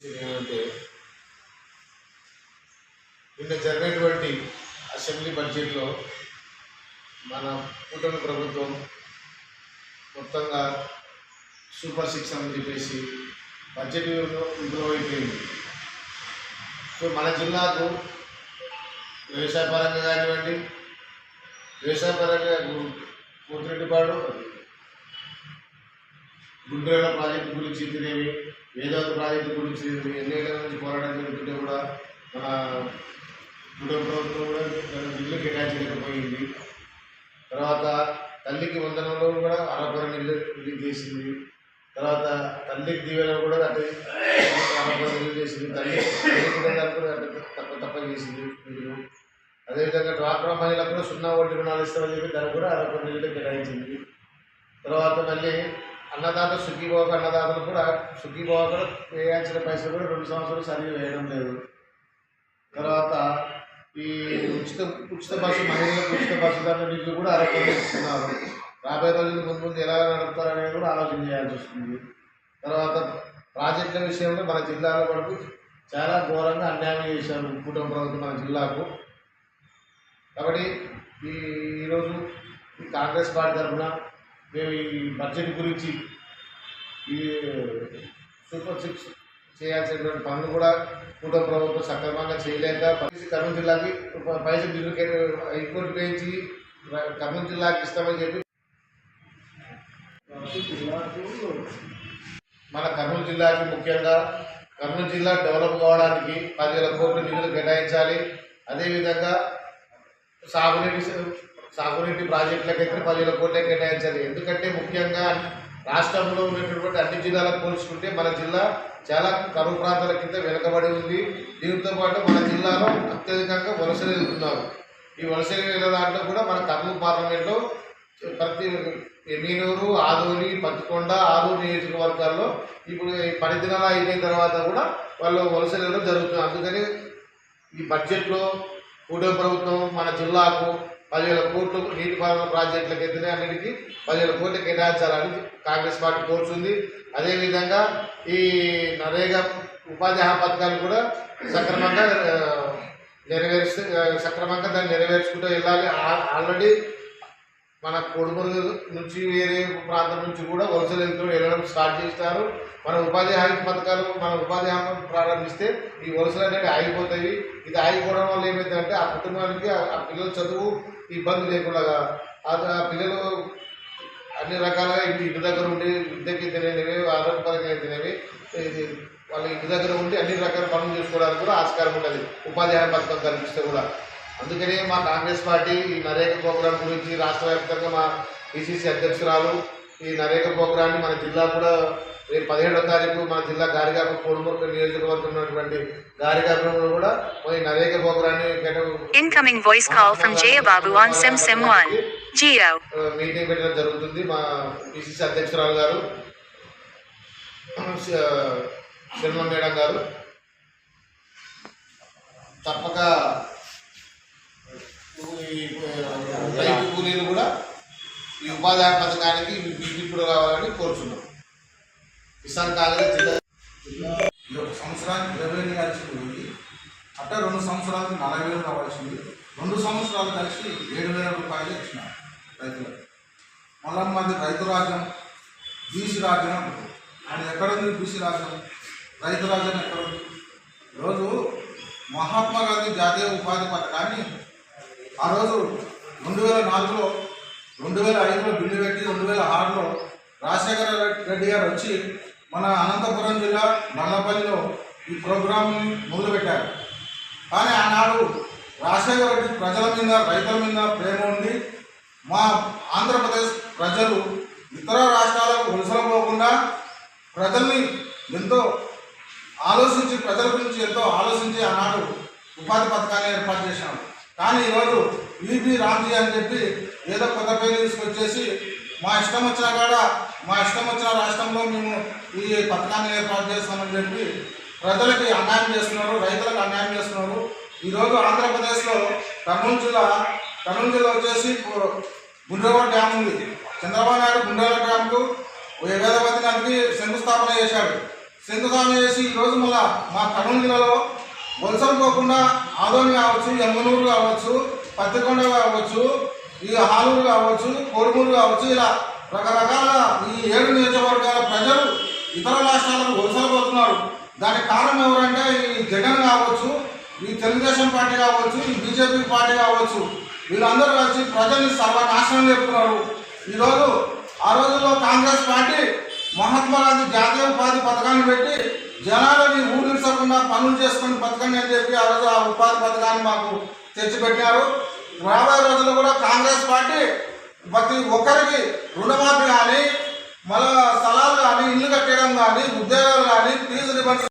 ఏమంటే నిన్న జరిగినటువంటి అసెంబ్లీ బడ్జెట్లో మన కూటమి ప్రభుత్వం మొత్తంగా సూపర్ సిక్స్ అని చెప్పేసి బడ్జెట్ ఇంప్రూవ్ అయిపోయింది సో మన జిల్లాకు వ్యవసాయ పరంగా కానివ్వండి వ్యవసాయ పరంగా కూతురెడ్డిపాడు గుండ్రేల ప్రాజెక్టు గురించి తినేవి వేదాంత ప్రాజెక్టు గురించి ఎన్నేళ్ళ నుంచి పోరాటం జరుగుతుంటే కూడా మన కుటుంబ ప్రభుత్వం కూడా దాని కేటాయించలేకపోయింది. తర్వాత తల్లికి వందనంలో కూడా అరకొర నిల్లు రిలీజ్ చేసింది. తర్వాత తల్లికి దీవెన కూడా అంటే అరకొర రిలీజ్ చేసింది. తల్లి కూడా అంటే తప్ప తప్ప చేసింది నిధులు అదేవిధంగా డ్వాక్రా మహిళలకు కూడా సున్నా వడ్డీ రుణాలు ఇస్తామని చెప్పి దాన్ని కూడా అరకొర నిల్లు కేటాయించింది. తర్వాత మళ్ళీ అన్నదాత సుఖీభోగ అన్నదాతలు కూడా సుఖీభోగ కూడా వేయాల్సిన పైసలు కూడా రెండు సంవత్సరాలు సరిగ్గా వేయడం లేదు. తర్వాత ఈ ఉచిత ఉచిత బస్సు మహిళలకు ఉచిత బస్సు ధర నిధులు కూడా అరకొండ ఇస్తున్నారు. రాబోయే రోజులు ముందు ముందు ఎలా నడుపుతారనేది కూడా ఆలోచన చేయాల్సి వస్తుంది. తర్వాత ప్రాజెక్టుల విషయంలో మన జిల్లాలో వరకు చాలా ఘోరంగా అన్యాయం చేశారు కుటుంబ ప్రభుత్వం మన జిల్లాకు. కాబట్టి ఈ ఈరోజు కాంగ్రెస్ పార్టీ తరఫున మేము ఈ బడ్జెట్ గురించి ఈ సూపర్ సిక్స్ చేయాల్సినటువంటి పనులు కూడా కూటమి ప్రభుత్వం సక్రమంగా చేయలేక పరిస్థితి కర్నూలు జిల్లాకి పైసలు డూప్లికేట్ హైకోర్టు వేయించి కర్నూలు జిల్లాకి ఇస్తామని చెప్పి మన కర్నూలు జిల్లాకి ముఖ్యంగా కర్నూలు జిల్లా డెవలప్ కావడానికి పదివేల కోట్ల నిధులు కేటాయించాలి. అదేవిధంగా సాగునీటి సాగునీటి ప్రాజెక్టులకైతే పదివేల కోట్లే కేటాయించాలి. ఎందుకంటే ముఖ్యంగా రాష్ట్రంలో ఉన్నటువంటి అన్ని జిల్లాలకు పోల్చుకుంటే మన జిల్లా చాలా కరువు ప్రాంతాల కింద వెనుకబడి ఉంది. దీంతో పాటు మన జిల్లాలో అత్యధికంగా వలసలు వెళ్తున్నారు ఈ వలసలు వెళ్ళే దాంట్లో కూడా మన కర్నూలు పార్లమెంట్లో ప్రతి మీనూరు ఆదూరి పత్తికొండ ఆదూరు నియోజకవర్గాల్లో ఇప్పుడు ఈ పది దినాలు అయిపోయిన తర్వాత కూడా వాళ్ళు వలసలు జరుగుతుంది అందుకని ఈ బడ్జెట్లో కూటమి ప్రభుత్వం మన జిల్లాకు పదివేల కోట్లు నీటిపారుదల ప్రాజెక్టులకు ఎత్తున అన్నిటికీ పదివేల కోట్లు కేటాయించాలని కాంగ్రెస్ పార్టీ కోరుతుంది. అదేవిధంగా ఈ నరేగా ఉపాధి హామీ పథకాలు కూడా సక్రమంగా నెరవేర్చు సక్రమంగా దాన్ని నెరవేర్చుకుంటూ వెళ్ళాలి. ఆల్రెడీ మన కొడుమూరు నుంచి వేరే ప్రాంతం నుంచి కూడా వలస రైతులు వెళ్ళడం స్టార్ట్ చేస్తారు. మన ఉపాధి హామీ పథకాలు మన ఉపాధి హామీ ప్రారంభిస్తే ఈ వలసలు అనేవి ఆగిపోతాయి. ఇది ఆగిపోవడం వల్ల ఏమైందంటే ఆ కుటుంబానికి ఆ పిల్లల చదువు ఇబ్బంది లేకుండా ఆ పిల్లలు అన్ని రకాలుగా ఇంటి ఇంటి దగ్గర ఉండి విద్యకి తినేవి ఆరోగ్యపరంగా తినేవి వాళ్ళ ఇంటి దగ్గర ఉండి అన్ని రకాల పనులు చేసుకోవడానికి కూడా ఆస్కారం ఉంటుంది. ఉపాధి హామీ పథకం కల్పిస్తే కూడా. అందుకనే మా కాంగ్రెస్ పార్టీ ఈ నరేగా ప్రోగ్రాం గురించి రాష్ట్ర వ్యాప్తంగా మా పిసిసి అధ్యక్షురాలు ఈ నరేగా ప్రోగ్రాన్ని మన జిల్లా కూడా రేపు పదిహేడవ తారీఖు మన జిల్లా గారిగాపు కోడుమూరు నియోజకవర్గం ఉన్నటువంటి గారిగాపురంలో కూడా నరేగా ప్రోగ్రాన్ని కేటాయి Incoming voice call from Jayababu on Sim Sim 1. Geo. Meeting పెట్టడం జరుగుతుంది మా పిసిసి అధ్యక్షురాలు గారు శర్మ మేడం గారు తప్పక ఈ రైతు కూలీలు కూడా ఈ ఉపాధి పథకానికి బీపీ కూడా రావాలని కోరుచున్నాం కిసాన్ కాంగ్రెస్ జిల్లా ఒక సంవత్సరానికి ఇరవై వేలు కలిసిపోయింది అట్లా రెండు సంవత్సరాలకు నలభై వేలు రావాల్సింది. రెండు సంవత్సరాలు కలిసి ఏడు వేల రూపాయలు ఇచ్చిన రైతులకు. మళ్ళా మంది రైతు రాజ్యం బీసీ రాజ్యం అంటారు. అది ఎక్కడుంది బీసీ రాజ్యం. రైతు రాజ్యం ఎక్కడుంది ఈరోజు మహాత్మా గాంధీ జాతీయ ఉపాధి పథకాన్ని ఆ రోజు రెండు వేల నాలుగులో రెండు వేల ఐదులో బిల్లు పెట్టి రెండు వేల ఆరులో రాజశేఖర రెడ్డి గారు వచ్చి మన అనంతపురం జిల్లా నల్లపల్లిలో ఈ ప్రోగ్రాంని మొదలుపెట్టారు. కానీ ఆనాడు రాజశేఖర రెడ్డి ప్రజల మీద రైతుల మీద ప్రేమ ఉండి మా ఆంధ్రప్రదేశ్ ప్రజలు ఇతర రాష్ట్రాలకు వలసలు పోకుండా ప్రజల్ని ఎంతో ఆలోచించి ప్రజల గురించి ఎంతో ఆలోచించి ఆనాడు ఉపాధి పథకాన్ని ఏర్పాటు చేశాడు కానీ ఈరోజు ఈబీ రామ్జీ అని చెప్పి ఏదో కొత్త పేరు తీసుకొచ్చేసి మా ఇష్టం వచ్చిన కాడ మా ఇష్టం వచ్చిన రాష్ట్రంలో మేము ఈ పథకాన్ని ఏర్పాటు చేస్తామని చెప్పి ప్రజలకి అన్యాయం చేస్తున్నారు రైతులకు అన్యాయం చేస్తున్నారు. ఈరోజు ఆంధ్రప్రదేశ్లో కర్నూలు జిల్లా కర్నూలు జిల్లా వచ్చేసి గుండ్రవా డ్యామ్ ఉంది. చంద్రబాబు నాయుడు గుండ్రవా డ్యామ్కు వేదవతి నదికి శంకుస్థాపన చేశాడు. శంకుస్థాపన చేసి ఈరోజు మళ్ళా మా కర్నూలు జిల్లాలో వలసలు పోకుండా ఆదోని కావచ్చు యమ్మనూరు కావచ్చు పత్తికొండ కావచ్చు ఈ హాలూరు కావచ్చు కోడుమూరు కావచ్చు ఇలా రకరకాల ఈ ఏడు నియోజకవర్గాల ప్రజలు ఇతర రాష్ట్రాలకు వలసపోతున్నారు దానికి కారణం ఎవరంటే ఈ జగన్ కావచ్చు ఈ తెలుగుదేశం పార్టీ కావచ్చు ఈ బీజేపీ పార్టీ కావచ్చు. వీళ్ళందరూ కలిసి ప్రజల్ని సర్వనాశనం చెప్తున్నారు ఈరోజు ఆ రోజుల్లో కాంగ్రెస్ పార్టీ మహాత్మా గాంధీ జాతీయ ఉపాధి పథకాన్ని పెట్టి జనాలని ఊరించకుండా పనులు చేసుకొని బతకండి అని చెప్పి ఆ రోజు ఆ ఉపాధి పథకాన్ని మాకు తెచ్చిపెట్టారు రాబోయే రోజుల్లో కూడా కాంగ్రెస్ పార్టీ ప్రతి ఒక్కరికి రుణమాఫీ కానీ మళ్ళా స్థలాలు కానీ ఇల్లు కట్టడం కానీ ఉద్యోగాలు కానీ ఫీజు రిబర్స్